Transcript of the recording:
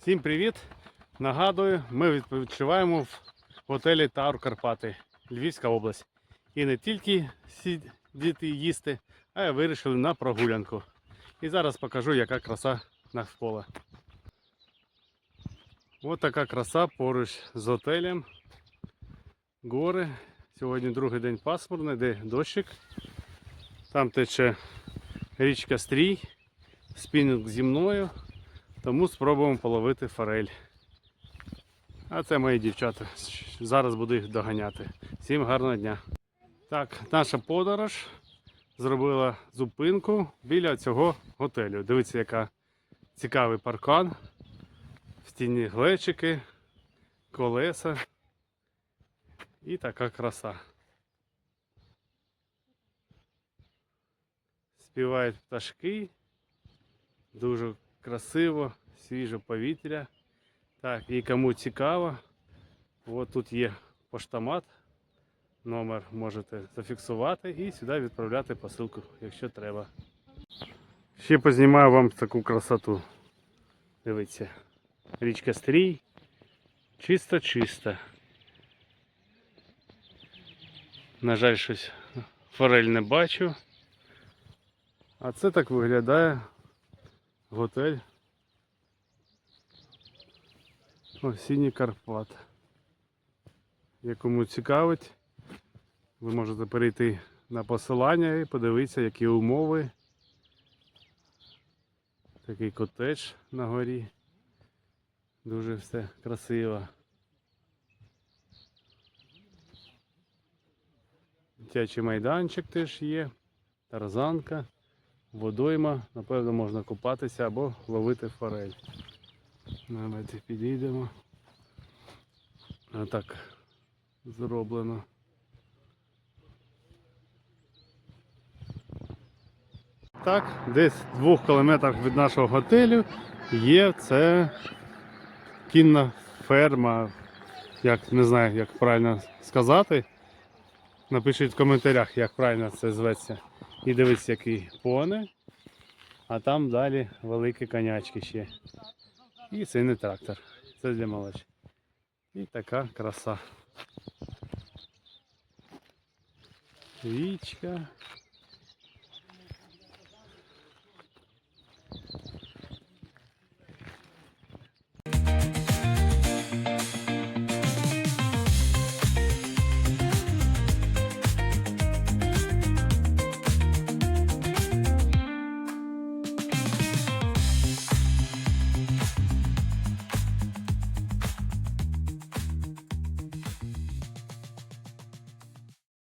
Всім привіт! Нагадую, ми відпочиваємо в готелі Таур Карпати, Львівська область. І не тільки сидіти їсти, а й вирішили на прогулянку. І зараз покажу, яка краса навколо. Ось така краса поруч з готелем. Гори. Сьогодні другий день пасмурний, де дощик. Там тече річка Стрій, спінінг зі мною. Тому спробуємо половити форель. А це мої дівчата. Зараз буду їх доганяти. Всім гарного дня. Так, наша подорож зробила зупинку біля цього готелю. Дивіться, яка цікавий паркан. В стіні глечики, колеса і така краса. Співають пташки. Дуже красиво, свіже повітря. Так, і кому цікаво, от тут є поштомат. Номер можете зафіксувати і сюди відправляти посилку, якщо треба. Ще познімаю вам таку красоту. Дивіться. Річка Стрій. Чисто-чисто. На жаль, щось форель не бачу. А це так виглядає готель. Осінні Карпат. Якому цікавить, ви можете перейти на посилання і подивитися, які умови. Такий котедж на горі. Дуже все красиво. Дитячий майданчик теж є, тарзанка, водойма, напевно, можна купатися або ловити форель. Давайте підійдемо. Отак зроблено. Так, десь в двох кілометрах від нашого готелю є це кінна ферма. Як не знаю, як правильно сказати. Напишіть в коментарях, як правильно це зветься. І дивись, який пони. А там далі великі конячки ще. І синий трактор. Це для малечі. І така краса. Річка.